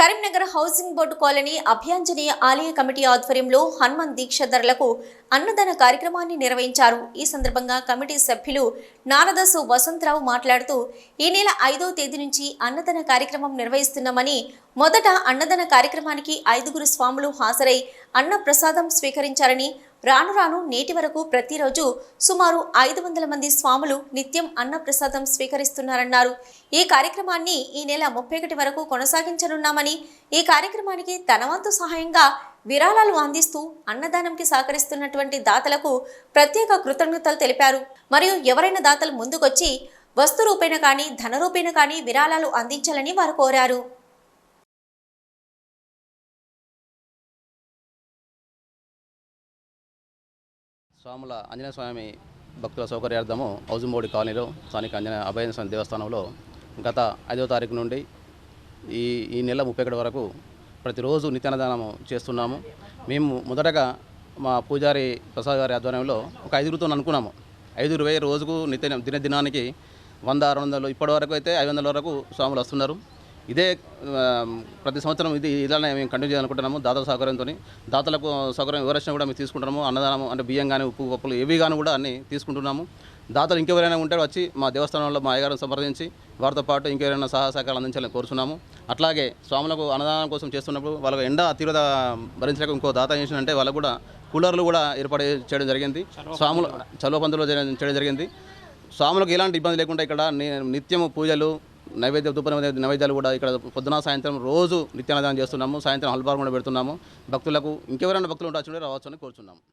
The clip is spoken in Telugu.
Karimnagar housing board colony Abhayanjaneya ఆలయ కమిటీ ఆధ్వర్యంలో హనుమాన్ దీక్షధరలకు అన్నదాన కార్యక్రమాన్ని నిర్వహించారు. ఈ సందర్భంగా కమిటీ సభ్యులు నారదసు వసంతరావు మాట్లాడుతూ ఈ నెల ఐదో తేదీ నుంచి అన్నదాన కార్యక్రమం నిర్వహిస్తున్నామని మొదట అన్నదాన కార్యక్రమానికి ఐదుగురు స్వాములు హాజరై అన్న ప్రసాదం స్వీకరించారని రాను రాను నేటి వరకు ప్రతిరోజు సుమారు ఐదు వందల మంది స్వాములు నిత్యం అన్నప్రసాదం స్వీకరిస్తున్నారన్నారు. ఈ కార్యక్రమాన్ని ఈ నెల ముప్పై ఒకటి వరకు కొనసాగించనున్నామని ఈ కార్యక్రమానికి తన వంతు సహాయంగా విరాళాలు అందిస్తూ అన్నదానంకి సహకరిస్తున్నటువంటి దాతలకు ప్రత్యేక కృతజ్ఞతలు తెలిపారు. మరియు ఎవరైనా దాతలు ముందుకొచ్చి వస్తు రూపేణ కానీ ధన రూపేణ కానీ విరాళాలు అందించాలని వారు కోరారు. స్వాముల ఆంజనేయ స్వామి భక్తుల సౌకర్యార్థము ఔజుంబోడి కాలనీలో స్థానిక ఆంజనేయ అభయ స్వామి దేవస్థానంలో గత ఐదవ తారీఖు నుండి ఈ ఈ నెల ముప్పై ఒకటి వరకు ప్రతిరోజు నిత్యాన్నదానం చేస్తున్నాము. మేము మొదటగా మా పూజారి ప్రసాద్ గారి ఆధ్వర్యంలో ఒక ఐదుగురితో అనుకున్నాము. ఐదుగురు వెయ్యి రోజుకు నిత్య దినదినానికి వంద ఆరు వందలు ఇప్పటి వరకు అయితే ఐదు వందల వరకు స్వాములు వస్తున్నారు. ఇదే ప్రతి సంవత్సరం ఇది ఇలానే మేము కంటిన్యూ చేయాలనుకుంటున్నాము దాతల సౌకర్యంతో దాతలకు సౌకర్యం ఎవరైనా కూడా మేము తీసుకుంటున్నాము. అన్నదానం అంటే బియ్యం కానీ ఉప్పు పప్పులు ఏవి కానీ కూడా అన్ని తీసుకుంటున్నాము. దాతలు ఇంకెవరైనా ఉంటే వచ్చి మా దేవస్థానంలో మా అయ్యగారిని సంప్రదించి వారితో పాటు ఇంకెవరైనా సహాయ సహకారాలు అందించాలని కోరుచున్నాము. అట్లాగే స్వాములకు అన్నదానం కోసం చేస్తున్నప్పుడు వాళ్ళకు ఎండ తీవ్రత భరించలేక ఇంకో దాత ఏం చేసిందంటే వాళ్ళకు కూడా కూలర్లు కూడా ఏర్పాటు చేయడం జరిగింది. స్వాములు చలువ పందులు చేయడం జరిగింది. స్వాములకు ఎలాంటి ఇబ్బంది లేకుండా ఇక్కడ ని- నిత్యము పూజలు నైవేద్య ధూప నైవేద్యాలు కూడా ఇక్కడ పొద్దున సాయంత్రం రోజు నిత్యాన్నదానం చేస్తున్నాము. సాయంత్రం హల్బార్ కూడా పెడుతున్నాము. భక్తులకు ఇంకెవరైనా భక్తులు ఉంటే వచ్చి రావచ్చు అని కోరుచున్నాము.